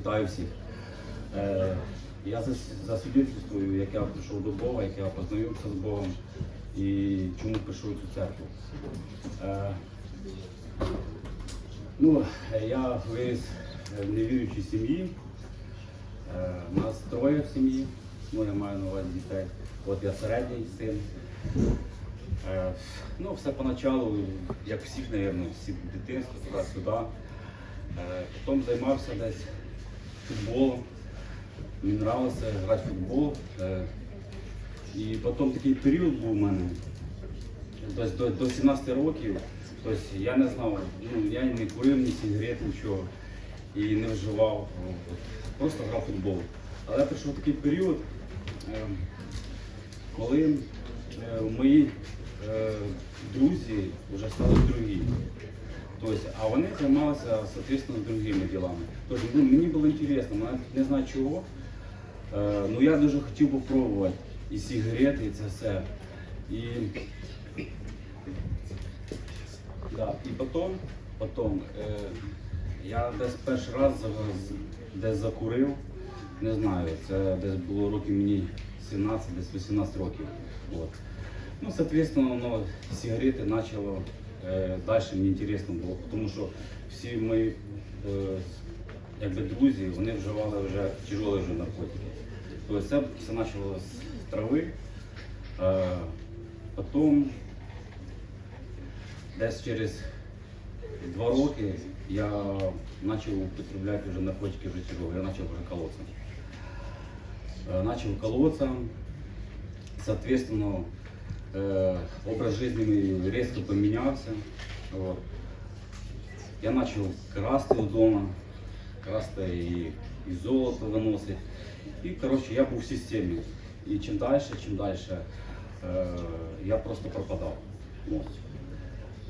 Вітаю всіх. Е, я засвідчую, як я прийшов до Бога, як я познайомився з Богом і чому в цю церкву. Е, ну, я виріс в невіруючій сім'ї. Е, нас троє в сім'ї, ну я маю на увазі дітей. От я середній син. Е, ну, все поначалу, як всіх, мабуть, всі дитинство, туди-сюди. Е, потім займався десь футболом. Мені подобалося грати в футбол. Е, і потім такий період був у мене. До, до 17 років. Тобто я не знав, ну, я не курив ні сигарет, нічого і не вживав. Просто грав в футбол. Але прийшов такий період, е, коли е, мої друзі вже стали другі. Тобто, а вони займалися, соответственно, другими ділами. Тобто, ну, мені було цікаво, не знаю чого. Е, ну я дуже хотів попробувати і сигарети, і це все. І, да, і потім, потім е, я десь перший раз десь закурив, не знаю, це десь було років мені 17, десь 18 років. От. Ну, соответственно, ну, сигарети почало далі мені інтересно було, тому що всі мої якби, друзі, вони вживали вже тяжелі вже наркотики. Тобто це все почало з трави, потім десь через два роки я почав употребляти вже наркотики вже тяжелі, я почав вже колоться. Э, начал колоться, соответственно, э, образ жизни резко поменялся. Вот. Я начал красти дома, красти і, і золото виносити. І, коротше, я був в системі. І чим далі, чим далі е, я просто пропадав. От.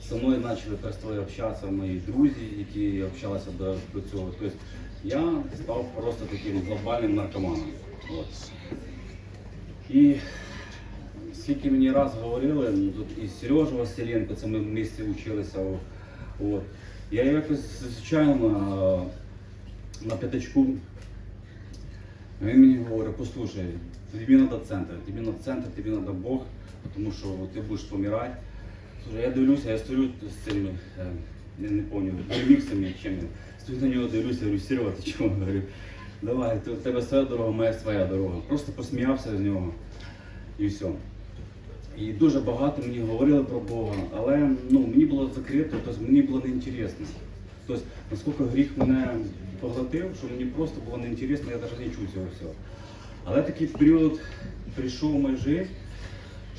Со мною почали перестали общатися мої друзі, які общалися до, до цього. Тобто я став просто таким глобальним наркоманом. От. І скільки мені раз говорили, ну, тут і Сережа Василенко, це ми в місті вчилися. От. Я якось звичайно на п'ятачку. Він мені говорить, послухай, тобі треба центр, тобі на центр, тобі треба Бог, тому що ти будеш помирати. Я дивлюся, я стою з цими, е, я не пам'ятаю, реміксами чим. Стою на нього дивлюся, говорю, Серега, ти чого? Говорю, давай, у тебе своя дорога, моя своя дорога. Просто посміявся з нього і все. І дуже багато мені говорили про Бога, але ну, мені було закрито, тобто мені було неінтересно. Тобто, наскільки гріх мене поглотив, що мені просто було неінтересно, я навіть не чув цього всього. Але такий період прийшов в мою життя,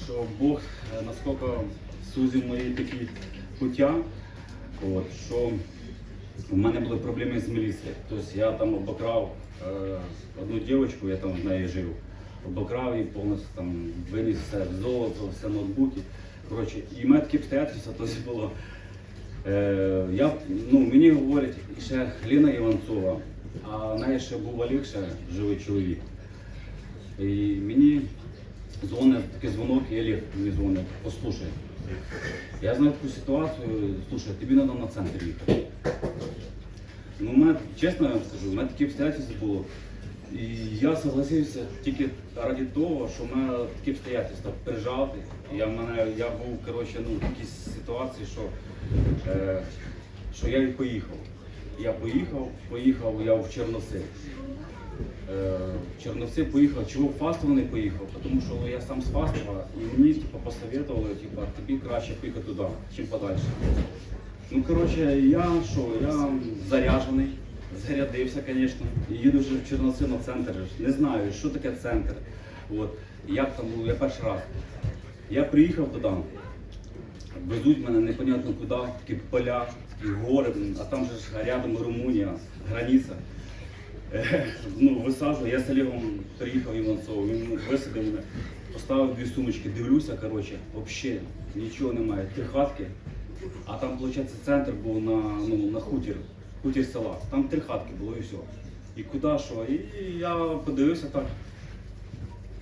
що Бог е, наскільки сузив мої такі пуття, от, що в мене були проблеми з міліцією. Тобто я там обокрав е, одну дівчинку, я там в неї жив, обокрав її повністю там виніс все золото, все ноутбуки. Коротше, і в мене такі обстоятельства тобто було. Е, я, ну, мені говорять ще Ліна Іванцова, а в неї ще був Олег, ще живий чоловік. І мені дзвонить такий дзвонок, і Олег мені дзвонить, послухай. Я знаю таку ситуацію, слушай, тобі треба на центр їхати. Ну, мене, чесно я вам скажу, у мене такі обстоятельства було. І я согласився тільки ради того, що в мене такі обстоятельства прижати. Я, в мене, я був коротше, ну, в такій ситуації, що, е, що я поїхав. Я поїхав, поїхав я в Черноси. Е, в Черновці поїхав, чого в Фастово не поїхав, тому що я сам з Фастова і мені типу, посоветували, типу, тобі краще поїхати туди, чим подальше. Ну, коротше, я що, я заряджений, зарядився, звісно, їду вже в Черноси на центр. Не знаю, що таке центр. От. Як там було, я перший раз. Я приїхав туди, везуть мене непонятно куди, такі поля, такі гори, а там же ж рядом Румунія, границя. Е, ну, висаджую, я з Олегом приїхав Іванцов, він висадив мене, поставив дві сумочки, дивлюся, коротше, взагалі нічого немає, три хатки, а там, виходить, центр був на, ну, на хутір, хутір села. Там три хатки було і все. І куди що? І я подивився так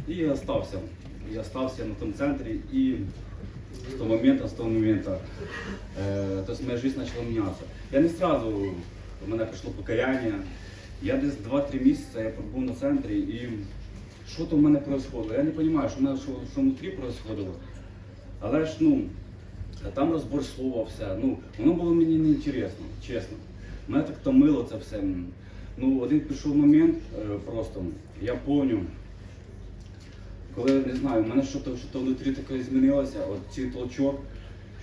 і остався. Я остався на тому центрі і с того момента, с того момента, э, то есть моя жизнь начала меняться. Я не сразу, у меня пришло покаяние, Я десь 2-3 місяці я був на центрі і що то в мене відбувалося? Я не розумію, що в мене що, що внутрі відбувалося. Але ж ну, там розбор слова, все. Ну, воно було мені не інтересно, чесно. Мене так томило це все. Ну, один пішов момент е, просто, я пам'ятаю, коли не знаю, в мене щось що внутрі таке змінилося, от цей толчок.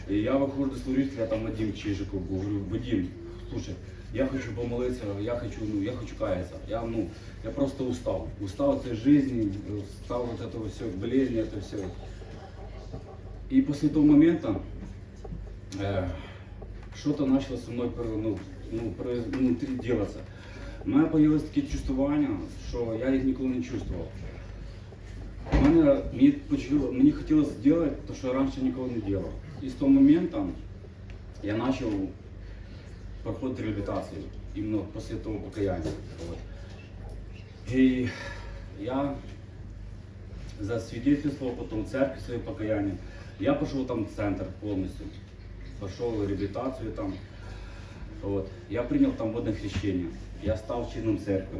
І я виходжу до служителя, там Вадим Чижиков був, говорю, Вадим, слушай, я хочу помолитися, я хочу, ну, я хочу каяться. Я, ну, я просто устал. Устал от этой жизни, устал от этого все, болезни, это все. И после того момента э, что-то начало со мной ну, ну, внутри делаться. У мене появилось таке чувствування, що я їх ніколи не чувствував. Мене мені, мені хотілося зробити те, що я раніше ніколи не робив. І з того моменту я почав проходити реабілітацію, іменно після того покаяння. І я засвидетельствовал потом в церкви своє покаяння. Я пішов там в центр повністю, пішов реабілітацію там. От. Я прийняв там водне хрещення. Я став чином церкви.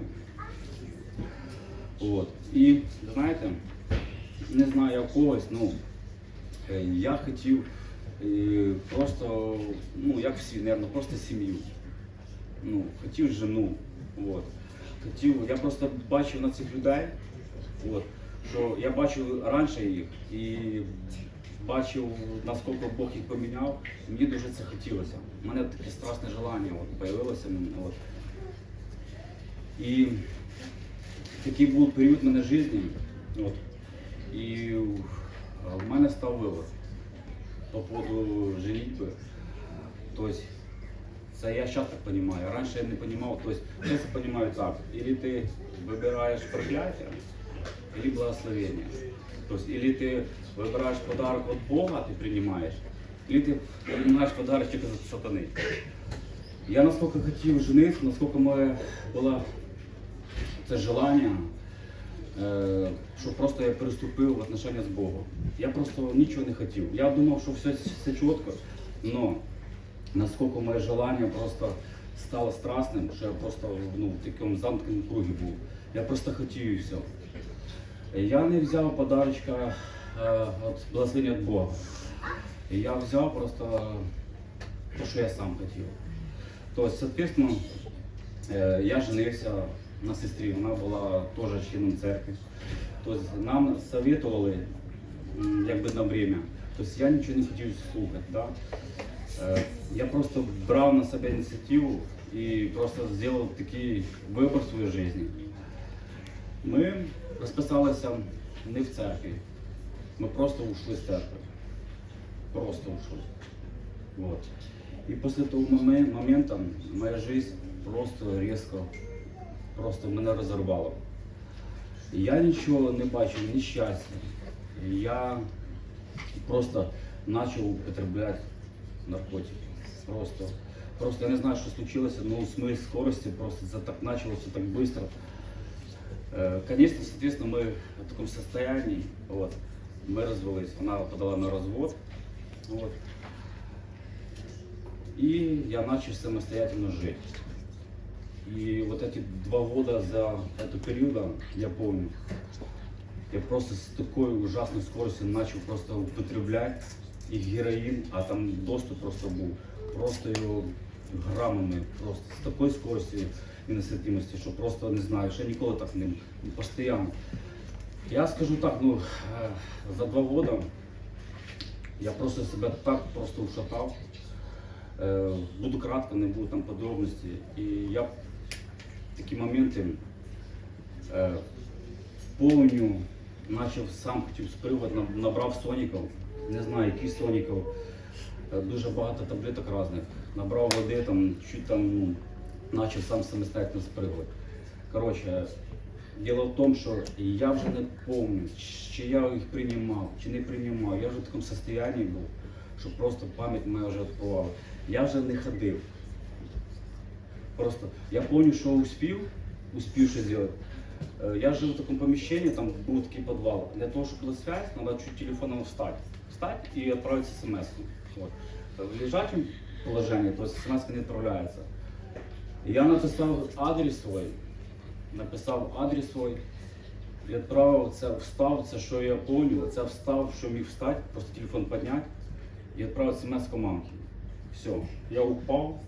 От. І знаєте, не знаю як когось, ну е, я хотів просто, ну як всі, наверное, просто сім'ю. Ну, хотів жену. От. Хотів, я просто бачив на цих людей, от, що я бачив раніше їх і бачив, наскільки Бог їх поміняв. Мені дуже це хотілося. У мене таке страшне желання от, появилося. От. І такий був період в мене житті. От. І в мене став вибір по поводу женитьби. Тобто, це я зараз так розумію. Раніше я не розумів, тобто, я це розумію так. Или ти вибираєш прокляття, или благословення. Тобто, или ти вибираєш подарок від Бога, ти приймаєш, или ти подарок тільки від сатани. Я наскільки хотів женитися, наскільки моє було це желання, е, що просто я переступив в отношения з Богом. Я просто нічого не хотів. Я думав, що все, все чітко, але наскільки моє желання просто стало страстним, що я просто ну, в такому замкненому кругі був. Я просто хотів і все. Я не взяв подарочка е, от благословення від Бога. Я взяв просто те, що я сам хотів. Тобто, соответственно, Е, Я женився на сестрі, вона була теж членом церкви. Тобто нам советували якби на время. Тобто я нічого не хотів слухати. Да? Е, Я просто брав на себе ініціативу і просто зробив такий вибір в своїй житті. Ми розписалися не в церкві. Ми просто ушли з церкви. Просто ушли. Вот. И после того моме- момента моя жизнь просто резко, просто мене розірвало. І Я нічого не бачив, ні щастя. Я просто почав употребляти наркотики. Просто, просто я не знаю, що случилося, но с моей скорости просто це так все так быстро. Э, Конечно, соответственно, мы в таком состоянии, вот, мы развелись, она подала на развод, вот, и я начал самостоятельно жить. И вот эти два года за эту периода, я помню, я просто с такой ужасной скоростью начал просто употреблять и героин, а там доступ просто был, просто его граммами, просто с такой скоростью і нестерпимості, що просто не знаю, ще ніколи так не постійно. Я скажу так, ну е, за два роки я просто себе так просто ушатав. Е, Буду кратко, не буду там подробності. І я такі моменти е, повню почав сам хотів спривати, наб- набрав соніків, не знаю, які соніків, дуже багато таблеток різних. Набрав води, там, чуть там ну, почав сам самостоятельно спригувати. Коротше, діло в тому, що я вже не пам'ятаю, чи я їх приймав, чи не приймав. Я вже в такому стані був, що просто пам'ять моя вже відпливала. Я вже не ходив. Просто я пам'ятаю, що успів, успів що зробити. Э, Я жил в таком помещении, там был такой подвал. Для того, чтобы была связь, надо чуть телефоном встать. Встать и отправить смс. Вот. В лежачем положении, то есть смс не отправляется. Я написал адрес свой, написав адрес свій, відправив це, встав, це що я пам'ятаю, це встав, що міг встати, просто телефон підняти. І відправив смс мамки. Все, я упав.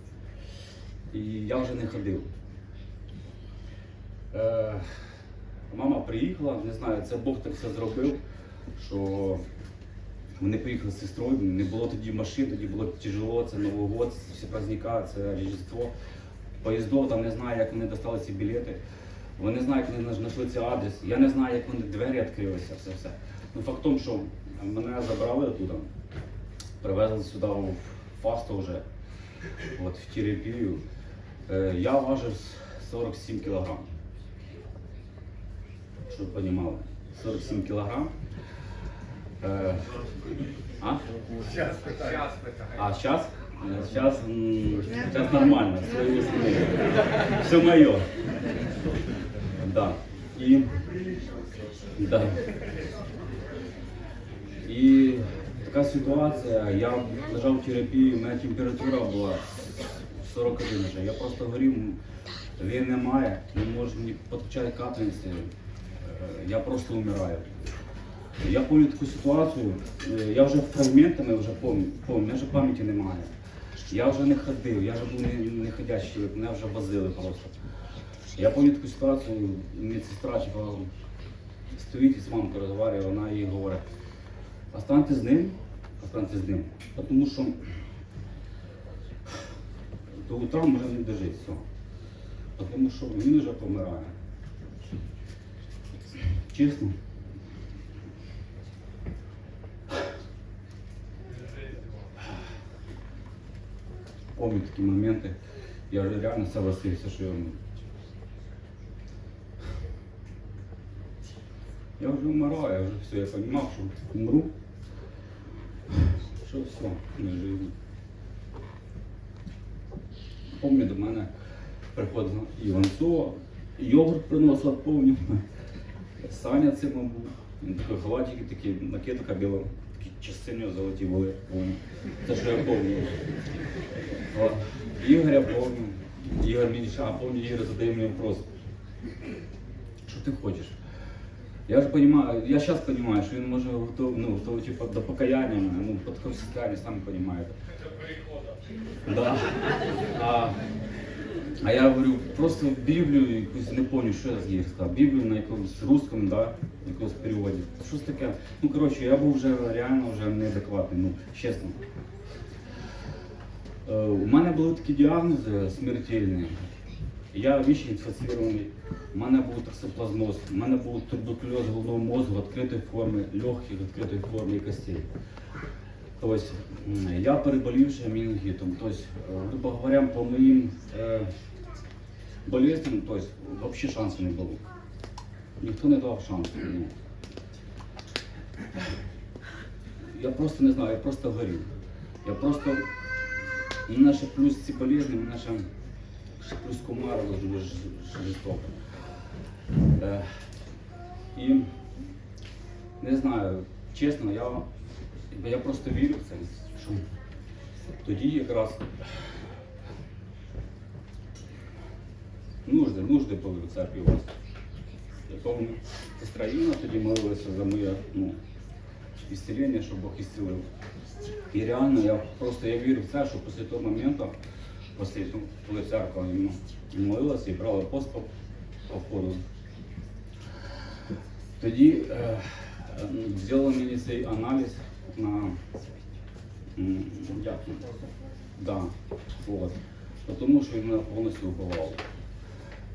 І я вже не ходив. Е, мама приїхала, не знаю, це Бог так все зробив, що вони поїхали з сестрою, не було тоді машин, тоді було тяжело, це Новий год, всі праздника, це Різдво. Поїздов, там не знаю, як вони достали ці білети. Вони знають, як вони знайшли цей адрес. Я не знаю, як вони двері відкрилися, все все. Ну факт в тому, що мене забрали оттуда, привезли сюди в фасту вже, от, в терапію. Е, я важив 47 кілограм. Щоб ви розуміли. 47 кілограм. Е, а? Сейчас питаю. А сейчас? Сейчас, сейчас нормально, свои. Все мое. Да. И, да. І така ситуація, я лежав в терапії, у мене температура була 41 вже. Я просто горів, він немає, не можу ні підкачати капельниці. Е, Я просто вмираю. Я пам'ятаю таку ситуацію, е, я вже фрагментами вже пам'ятаю, пам'ятаю, вже пам'яті немає. Я вже не ходив, я вже був не, не ходячий мене вже возили просто. Я пам'ятаю таку ситуацію, медсестра типа, стоїть і з мамкою розмовляє, вона їй говорить, останьте з ним, останьте з ним, тому що до утра може не дожити все. Тому що він вже помирає. Чесно. Помню такі моменти. Я вже реально согласився, що я вмру. Я вже вмираю, я вже все, я розумів, що вмру. Що все, не живу. Помню, до мене приходила Іванцова, йогурт приносила, помню. Саня цим був. Він такий халатики, такі накидка біла, такі частини золоті були, помню. Це що я. От. Ігоря помню. Ігор мені а помню, Ігор задає мені вопрос. Що ти хочеш? Я ж понимаю, я сейчас понимаю, що він може готов, ну, готовий типу, до покаяння, ну, по такому состоянию, самі розумієте. Да. А, а я говорю, просто Біблію якусь не пам'ятаю, що я їй сказав. Біблію на якомусь русском, да, якомусь переводі. Щось таке. Ну, коротше, я був вже реально вже неадекватний, ну, чесно. Е, У мене були такі діагнози смертельні. Я віч інфіцірований, у мене був токсоплазмоз, у мене був туберкульоз головного мозку відкритої форми, легких відкритої форми і костей. Тобто я переболівши менінгітом. Тобто, е, грубо говоря, по моїм е, болезням, тобто, взагалі шансу не було. Ніхто не дав шансу. мені. Я просто не знаю, я просто горів. Я просто. Мене ще плюс ці болезні, мене ще, плюс комарило дуже жорстоко. Е, і не знаю, чесно, я, я просто вірю в це, що тоді якраз нужди, нужди були в церкві у вас. Я пам'ятаю, сестра Інна тоді молилася за моє ну, ісцілення, щоб Бог ісцілив. І реально я просто я вірю в це, що після того моменту, після коли церква ну, молилася і брала пост по, входу, тоді е, мені цей аналіз на м, як, ну, да, от, тому що він повністю вбивав.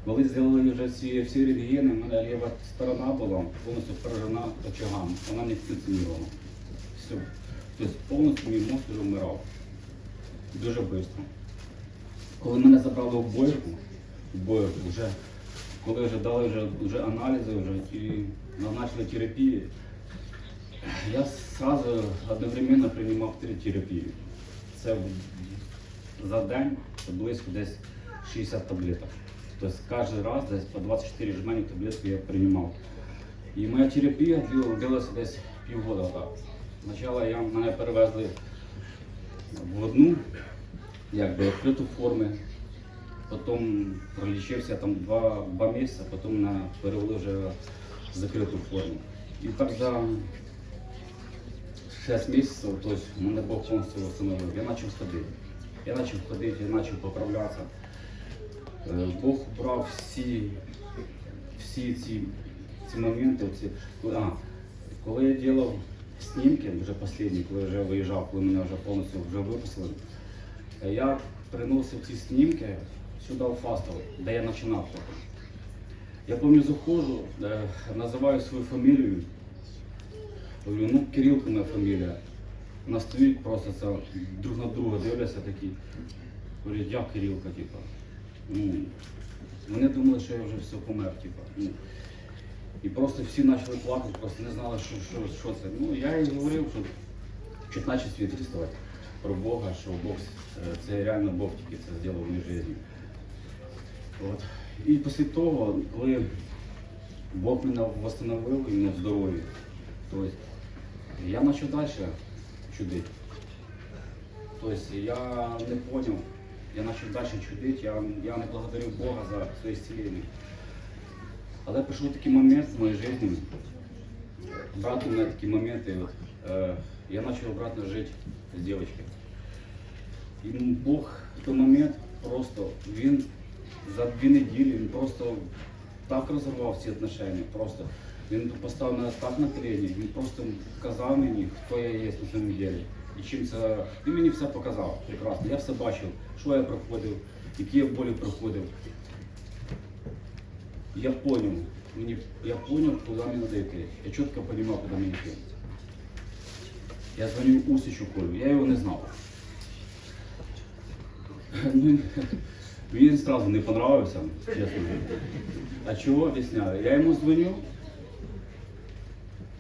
Коли зробили вже всі, всі рентгени, в мене ліва сторона була повністю поражена очагами, вона не функціонувала. Все. Тобто повністю мій мозк вже вмирав. Дуже швидко. Коли мене забрали в бойку, в бойку вже, коли вже дали вже, вже аналізи вже, і назначили терапію, я одразу одновременно приймав три терапії. Це за день близько десь 60 таблеток. Тобто кожен раз десь по 24 жмені таблетки я приймав. І моя терапія длилася десь півгода. Спочатку я, мене перевезли в одну, якби відкриту форму, потім пролічився там два, два місяці, потім мене перевели вже в закриту форму. І так за 6 місяців, тобто мене Бог повністю встановив. Я почав ходити. Я почав ходити, я почав поправлятися. Е, Бог брав всі, всі ці, ці моменти. Ці, а, коли я робив знімки, вже останні, коли я вже виїжджав, коли мене вже повністю вже виписали, е, я приносив ці знімки сюди в Фастов, де я починав. Я пам'ятаю, заходжу, е, називаю свою фамілію. Говорю, ну Кирилко моя фамілія. Вона стоїть просто це, друг на друга дивляться такі. Говорять, я Кирилка, типа. Ну, вони думали, що я вже все помер, типа. Ну, і просто всі почали плакати, просто не знали, що, що, що це. Ну, я їй говорив, що чуть наче свідчувати про Бога, що Бог е, це реально Бог тільки це зробив в моїй житті. От. І після того, коли Бог мене восстановив іменно в здоров'ї, я почав далі чудити. Тобто я не зрозумів, я почав далі чудити, я, я не благодарив Бога за своє зцілення. Але прийшов такий момент в моїй житті, брат у мене такі моменти, е, я почав обратно жити з дівчинкою. І Бог в той момент просто, він за дві неділі він просто так розірвав ці отношення. Просто він поставив мене так на коліні, він просто показав мені, хто я є на самом деле. І чим це. Він мені все показав прекрасно. Я все бачив, що я проходив, які я болі проходив. Я понял, мені, я понял, куди мені надо йти. Я чітко розумів, куди мені йти. Я дзвонив Усичу Колю, я його не знав. Ну, Він одразу не понравився, чесно. А чого об'ясняю? Я йому дзвоню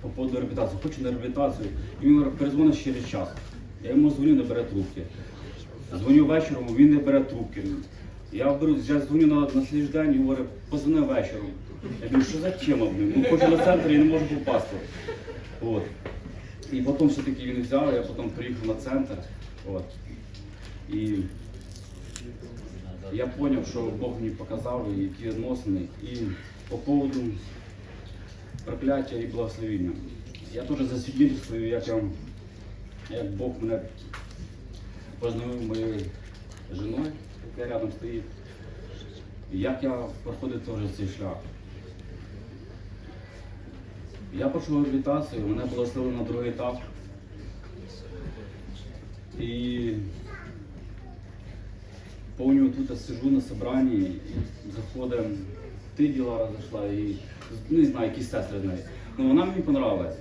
по поводу реабілітації, хочу на реабілітацію. І він перезвониш через час. Я йому дзвоню, не бере трубки. Дзвоню вечором, він не бере трубки. Я беру, я дзвоню на, на слідчий день і говорю, позвони вечором. Я думаю, що за тема, блин? Ну, хочу на центр і не можу попасти. От. І потім все-таки він взяв, я потім приїхав на центр. От. І я зрозумів, що Бог мені показав, які відносини. І по поводу прокляття і благословення. Я теж засвідчую, як, як Бог мене познайомив моєю жіною, яка рядом стоїть. Як я проходив теж цей шлях. Я пройшов реабілітацію, мене благословили на другий етап. І Помню, тут сижу на собранні, і заходить, ти діла зайшла, і не знаю, якісь сестри з нею. Ну вона мені понравилась.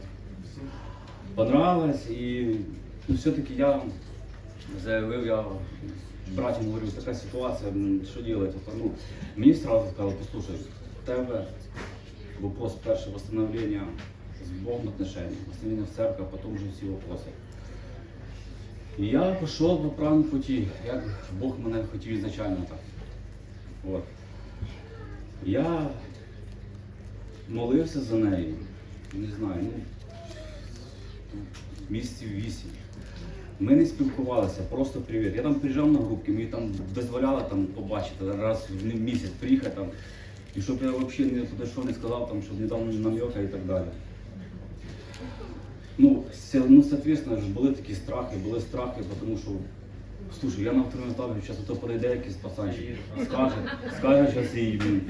Понравилась, і ну, все-таки я заявив, я братям говорю, така ситуація, що робити? Ну, мені сразу сказали, послухай, в тебе вопрос перше восстановлення з Богом отношений, восстановлення в церкві, а потім вже всі вопроси. І я пішов по правильному путі, як Бог мене хотів ізначально так. От. Я молився за неї, не знаю, ну, місяців вісім. Ми не спілкувалися, просто привіт. Я там приїжджав на групки, мені там дозволяли там побачити раз в місяць приїхати там. І щоб я взагалі не підійшов, не сказав, там, щоб не дав намека і так далі. Ну, ну, соответственно, були такі страхи, були страхи, тому що, слушай, я на второму етапі, зараз ото перейде якийсь пацанчик, скаже, скаже зараз і він.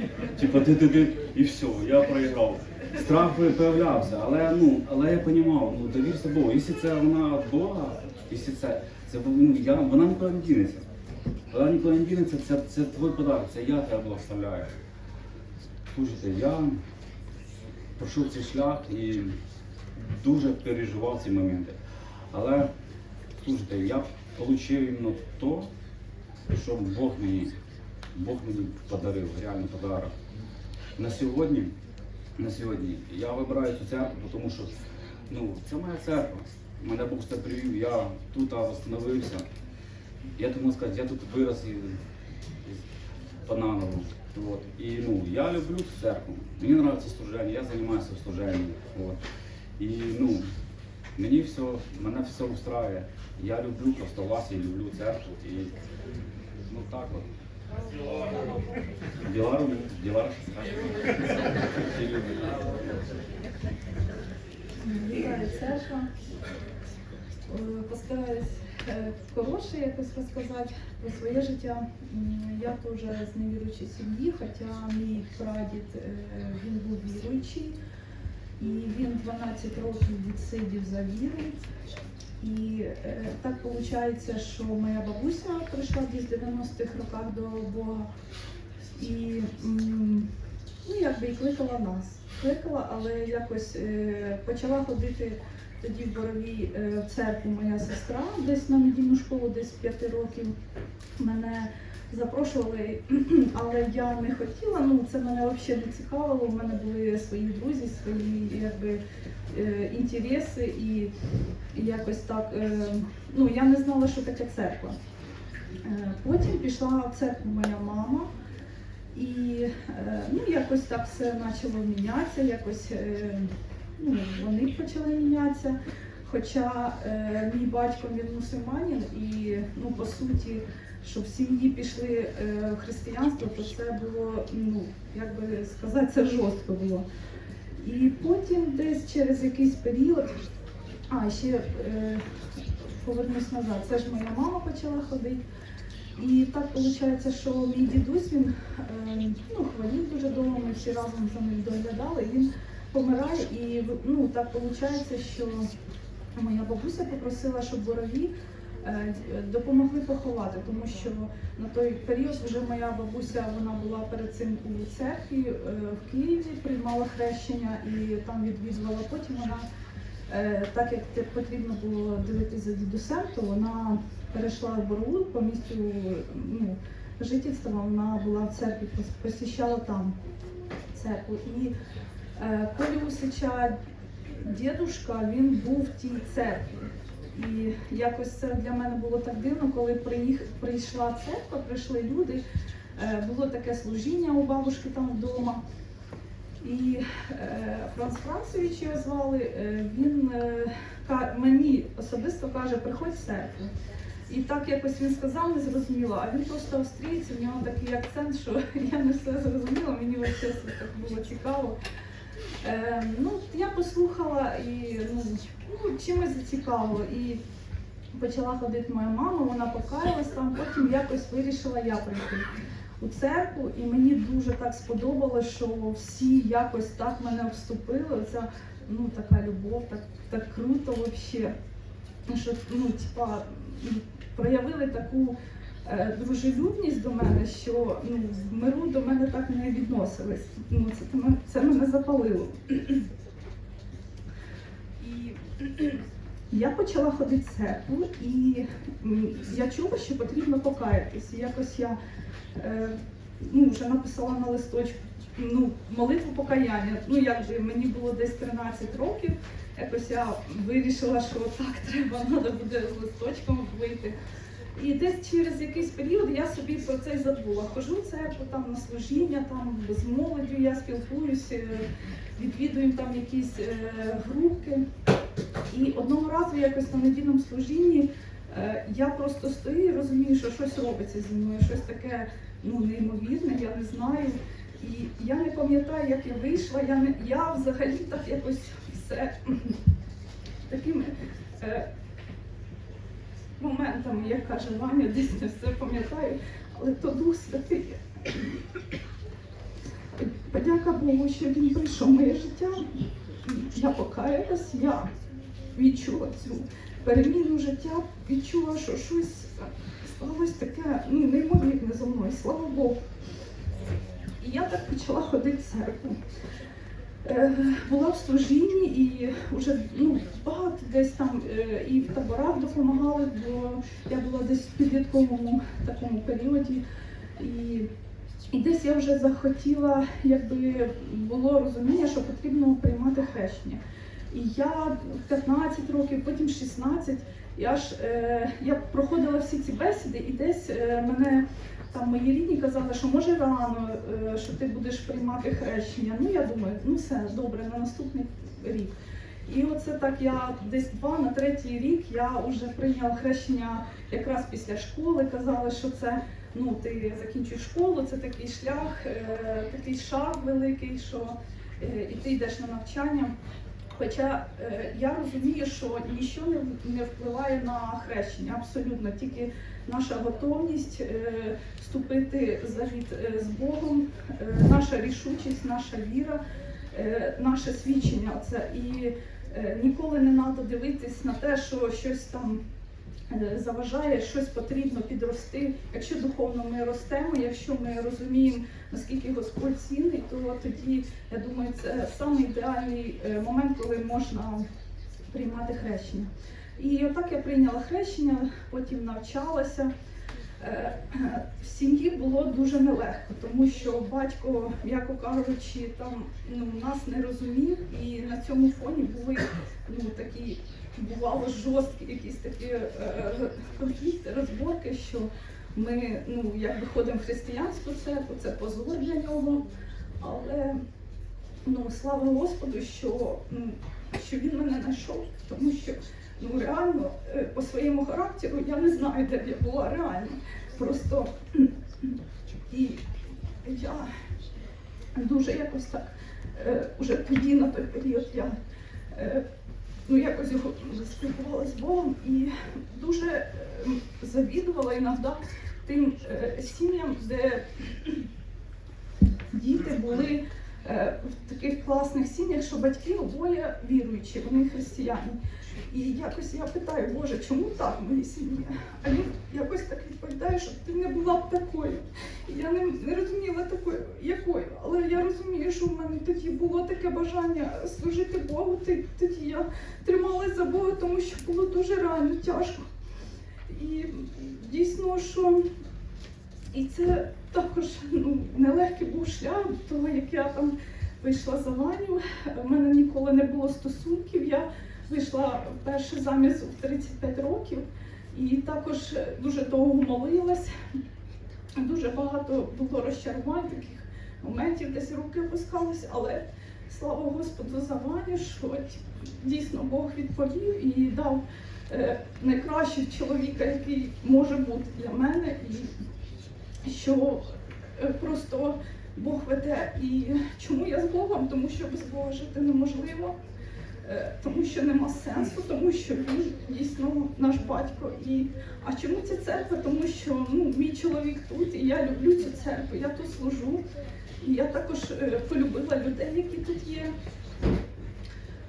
Типа ти ти ти і все, я проіграв. Страх появлявся, але ну, але я розумів, ну довірся Богу. Якщо це вона від Бога, якщо це, це ну, я, вона нікуди не дінеться. Вона нікуди не дінеться, це, це твій подарок, це я тебе благословляю. Слушайте, я пройшов цей шлях і дуже переживав ці моменти. Але слухайте, я отримав іменно то, що Бог мені, Бог мені подарив, реально подарок. На сьогодні, на сьогодні я вибираю цю церкву, тому що ну, це моя церква. Мене Бог сюди привів, я тут встановився. Я тут сказати, я тут вирос із, Пананово. Вот. І ну, я люблю цю церкву. Мені подобається служення, я займаюся. Вот. І ну, мені все, мене все устраює. Я люблю просто вас і люблю церкву. І ну так от. Дела скажем. Вітаю церква. Е, Постараюсь е, коротше якось розказати про своє життя. Я теж з невіруючої сім'ї, хоча мій прадід е, він був віруючий, і він 12 років відсидів за віру. І е, так виходить, що моя бабуся прийшла десь в 90-х роках до Бога. І ну, якби і кликала нас. Кликала, але якось е, почала ходити тоді в Боровій е, в церкву моя сестра, десь на недільну школу, десь 5 років. Мене запрошували, але я не хотіла. Ну це мене взагалі не цікавило. У мене були свої друзі, свої якби е, інтереси і, якось так. Е, ну я не знала, що таке церква. Е, Потім пішла в церкву моя мама. І ну, якось так все почало мінятися, якось ну, вони почали мінятися. Хоча мій батько він мусульманин, і ну, по суті, що в сім'ї пішли е, в християнство, то це було, ну, як би сказати, це жорстко було. І потім десь через якийсь період, а ще е, повернусь назад, це ж моя мама почала ходити. І так виходить, що мій дідусь він е, ну, хворів дуже довго, ми всі разом за ним доглядали. Він помирає, і ну, так виходить, що моя бабуся попросила, щоб борові е, допомогли поховати, тому що на той період вже моя бабуся вона була перед цим у церкві е, в Києві, приймала хрещення і там відвідувала. Потім вона, е, так як потрібно було дивитися за дідусем, то вона перейшла в Борову по місцю ну, жительства, вона була в церкві, пос- посіщала там церкву. І е, Колі Усича дідушка, він був в тій церкві. І якось це для мене було так дивно, коли приїх, прийшла церква, прийшли люди, е, було таке служіння у бабушки там вдома. І е, Франц Францевич його звали, е, він мені особисто каже, приходь в церкву. І так якось він сказав, не зрозуміло, а він просто австрієць, у нього такий акцент, що я не все зрозуміла, мені чесно так було цікаво. Е, ну, я послухала і ну, ну, чимось зацікавило. І почала ходити моя мама, вона покаялась там, потім якось вирішила я прийти у церкву, і мені дуже так сподобалося, що всі якось так мене вступили. Оця ну, така любов, так, так круто взагалі. Що ну, типа, проявили таку дружелюбність до мене, що ну, в миру до мене так не відносились. Ну, це, це мене запалило. І я почала ходити в церкву, і я чула, що потрібно покаятись. І якось я е, ну, вже написала на листочку ну, молитву покаяння. Ну, якби мені було десь 13 років, якось я вирішила, що так треба, треба буде з листочком вийти. І десь через якийсь період я собі про це забула. Хожу в церкву там на служіння, там з молоддю я спілкуюся, відвідую там якісь е, групки. І одного разу якось на недільному служінні е, я просто стою і розумію, що щось робиться зі мною, щось таке ну, неймовірне, я не знаю. І я не пам'ятаю, як я вийшла. Я, не, я взагалі так якось все такими е, моментами, як каже Ваня, десь не все пам'ятаю, але то Дух Святий. Подяка Богу, що він прийшов моє життя. Я покаялась, я відчула цю переміну життя, відчула, що щось сталося таке ну, неймовірне зі мною, слава Богу. І я так почала ходити в церкву. Е, була в служінні і вже ну, багато десь там е, і в таборах допомагали, бо я була десь в підлітковому такому періоді. І, і десь я вже захотіла, якби було розуміння, що потрібно приймати хрещення. І я 15 років, потім 16, і аж е, я проходила всі ці бесіди, і десь е, мене там мої рідні казали, що може рано, е, що ти будеш приймати хрещення. Ну я думаю, ну все добре, на наступний рік. І оце так я десь два на третій рік я вже прийняла хрещення якраз після школи. Казали, що це ну, ти закінчуєш школу, це такий шлях, е, такий шаг великий, що е, і ти йдеш на навчання. Хоча е, я розумію, що нічого не, впливає на хрещення, абсолютно тільки наша готовність е, вступити завіт е, з Богом, наша рішучість, наша віра, наше свідчення. Це і ніколи не треба дивитись на те, що щось там заважає, щось потрібно підрости. Якщо духовно ми ростемо, якщо ми розуміємо, наскільки Господь цінний, то тоді я думаю, це саме ідеальний е, момент, коли можна приймати хрещення. І отак я прийняла хрещення, потім навчалася. Е, В сім'ї було дуже нелегко, тому що батько, м'яко кажучи, там ну, нас не розумів, і на цьому фоні були ну, такі, бувало жорсткі якісь такі е, конфлікти, розборки, що ми ну, якби ходимо в християнську церкву, це позор для нього. Але ну, слава Господу, що, ну, що він мене знайшов, тому що ну, реально е, по своєму характеру я не знаю, де б я була реально. Просто і я дуже якось так, е, уже тоді на той період я е, ну, якось спілкувалася з Богом і дуже завідувала іноді тим сім'ям, де діти були в таких класних сім'ях, що батьки обоє віруючі, вони християни. І якось я питаю, Боже, чому так в моїй сім'ї? А він якось так відповідає, що ти не була б такою. Я не, не розуміла такою, якою. Але я розумію, що в мене тоді було таке бажання служити Богу. Тоді я трималась за Бога, тому що було дуже реально тяжко. І дійсно, що і це також ну, нелегкий був шлях до того, як я там вийшла за Ваню. У мене ніколи не було стосунків. Я вийшла перший заміж в 35 років і також дуже довго молилась. Дуже багато було розчарувань, таких моментів, десь руки опускалися, але слава Господу за Ваню, що дійсно Бог відповів і дав е, найкращого чоловіка, який може бути для мене, і що е, просто Бог веде. І чому я з Богом? Тому що без Бога жити неможливо, е, тому що нема сенсу, тому що він дійсно наш батько. І а чому ця церква? Тому що ну, мій чоловік тут, і я люблю цю церкву, я тут служу. І я також е, полюбила людей, які тут є.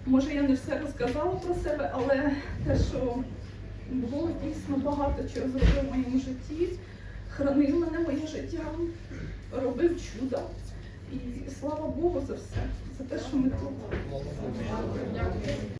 Може, я не все розказала про себе, але те, що Бог дійсно багато чого зробив в моєму житті, хранив мене моє життя, робив чудо. І слава Богу за все, за те, що ми тут.